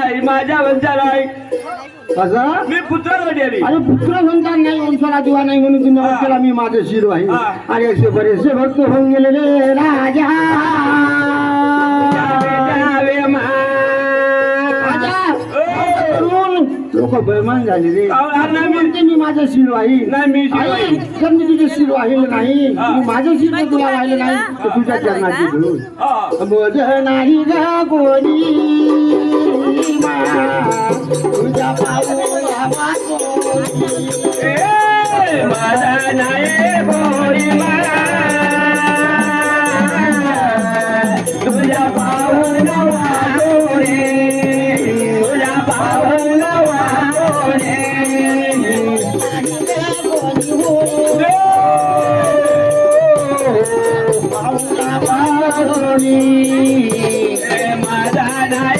नाही माझ्या वंशाला. असं? मी पुत्र आली अरे पुत्र संतान नाही वंशाला दिवा नाही म्हणून तुम्ही. केला मी माझं शिर आहे. आणि असे बरेचसे भक्त होऊन गेलेले राजा. लोक बेमान झाले रे अहो, अरे नाही मी- म्हणते मी माझं शिर आहे. नाही मी शिर. समजा तुझे शिर वाहिलं नाही. मी माझं शिर तुला वाहिलं नाही तर तुझ्या चरणाची हा. बोध नाही ग कोणी. तुझ्या पाऊला वाकोनी. ए, माझा नाही गोरी मला. तुझ्या पाऊला वाजोरे, तुझ्या पाऊला वाजोरे. पाऊला वाकोनी. ए, माझा नाही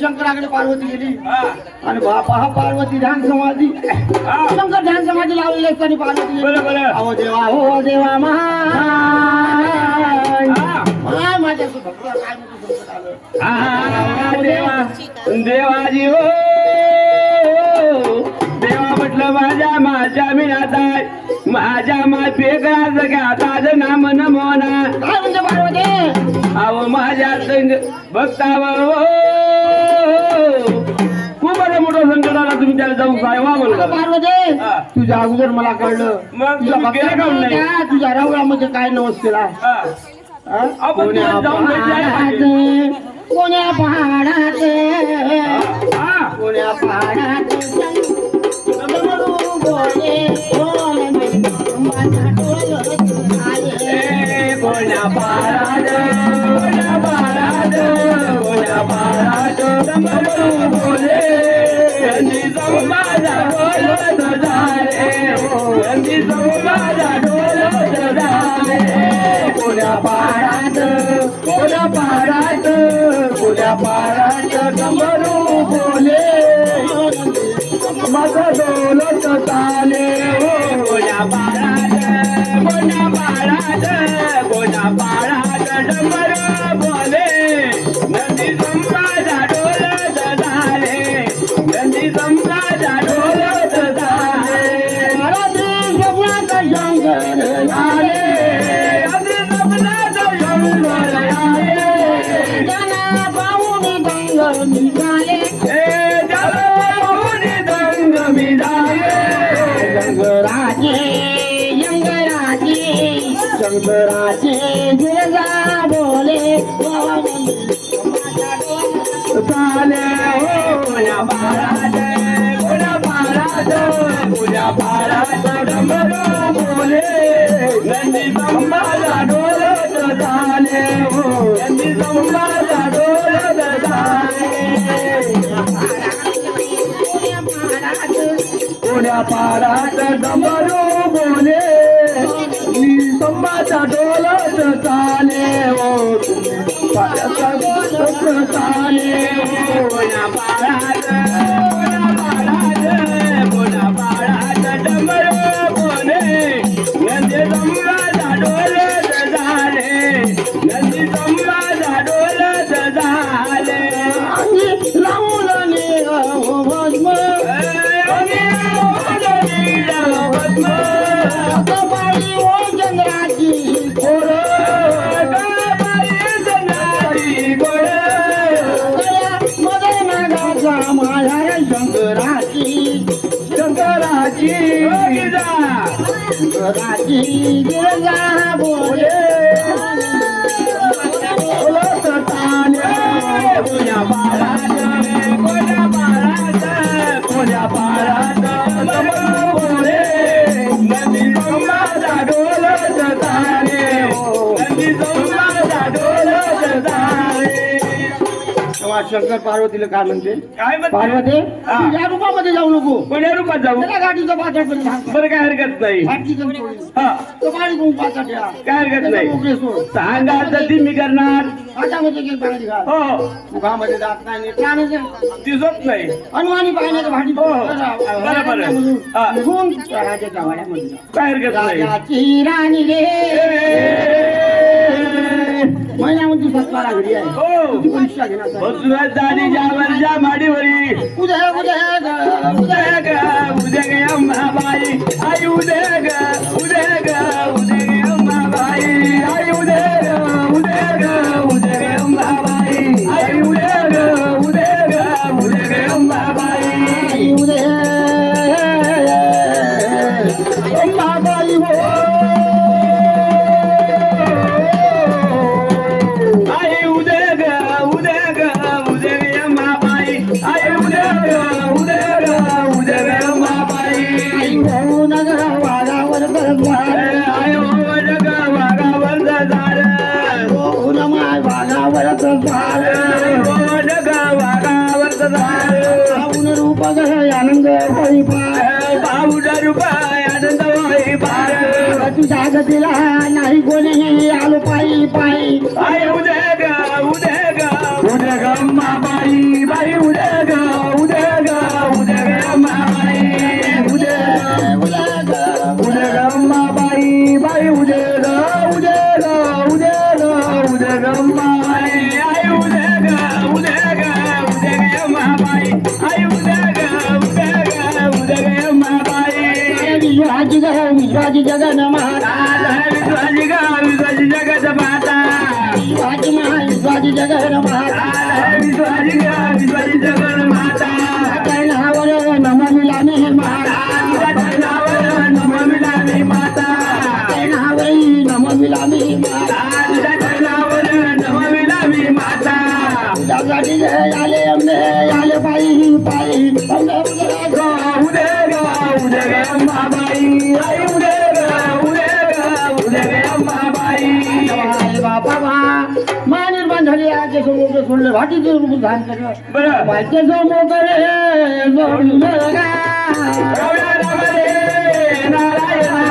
शंकराकडे पार्वती गेली. आणि बापा हा पार्वती ध्यान समाधी. शंकर ध्यान समाधी लावलेली असताना पार्वती गेली. अहो देवा हो देवा महाय महाय माझ्या आ, देवा. देवाजी हो. देवा म्हटलं माझ्या माझ्या मी आहे माझ्या माफी करा सगळ्या ताजं नाम नमोना. काय म्हणजे पार्वती? अहो माझ्या संग खूप बरं मोठं संकट आला तुमच्याला जाऊन काय वा म्हणला. पार्वती? हा. तुझ्या अगोदर मला कळलं. मग तुझ्या तुम्ही गेले काहून नाही? भक्ताला तुझ्या रवळामध्ये काय नवस केला? हा. हा? आपण कोण्या जाऊन भेटायला पहाडात कोण्या पहाडात? हा. कोण्या पहाडात? डमरू बोले, बोल. पारात कोण्या डमरू बोले नंदी डोलत चाले ओ नंदी डोलत चाले ओ या डोलत गिरजा बोले कोण्या शंकर पार्वतीला काय म्हणते? काय म्हणते? पार्वती हा. तू या रूपामध्ये जाऊ नको. कोण्या रूपात जाऊ. त्याला गाठीचं पण सांग. बरं काय हरकत नाही. हा. तो पाणी कोण या काय हरकत त्याला नाही. सोड. सांगा ती मी करणार. हातामध्ये गेल पाणी घाल. हो. मुखामध्ये जात नाही नीट राहण्याचं. दिसत नाही. अनुमानी पाहण्याचं भाटी बरं, बरं. हा. निघून त्या राजाच्या वाड्यामध्ये जा. काय हरकत नाही. राजाची राणी रे. ए, महिन्यामध्ये सत्कारा घरी आहे. हो. किती परीक्षा घेणार आहे? बसुराज दाढी जावरच्या माडीवरी उद्या उद्या ग, उद्या ग उद्या ग अंबाबाई. आई उद्या ग. गतीला नाही कोणी आलो पायी पायी आई उद्या ग उद्या ग उद्या ग अंबाबाई बाई उद्या ग उद्या ग उद्या ग अंबाबाई उद्या उद्या ग उद्या ग बाई उद्या ग उद्या ग उद्या ग उद्या ग अंबाबाई आई उद्या ग उद्या ग उद्या ग अंबाबाई आई उद्या ग उद्या ग उद्या ग ग विश्वाजी जगन समोर सोडलं भाटीचं रूप धान केलं बरं माझ्या समोर रे जोडून गा रवळा रवळे नारायणा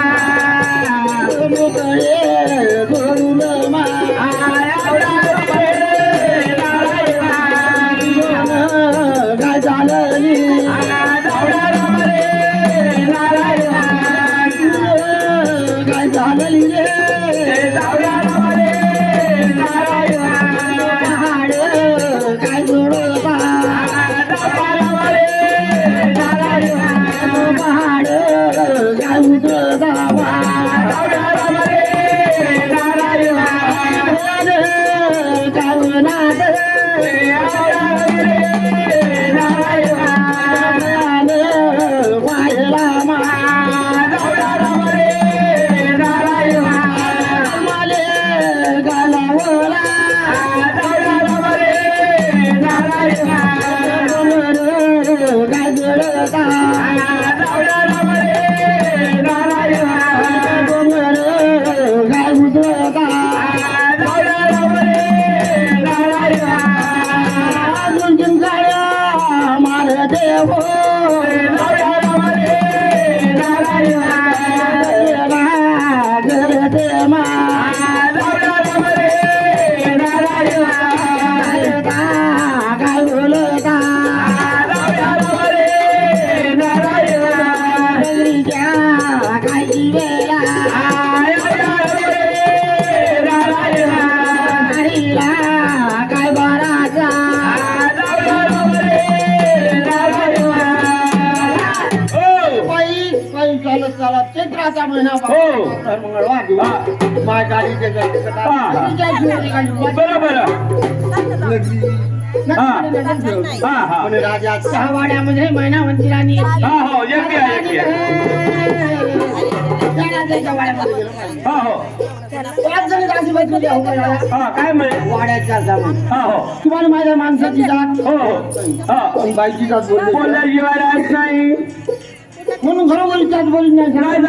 हो. माय गाडीचे? हा. बरोबर. हा. हा हा राजा हा हो राजाच्या वाड्यामध्ये गेलो पाहिजे. हा हो पाच जण राजीबाईमध्ये उभा राहिला. हा काय म्हणे वाड्याच्या जाऊन हा हो तुम्हाला माझ्या माणसाची जात हो हो हा बाईची जात बोलली नाही म्हणून घरोघरी जात बोलली नाही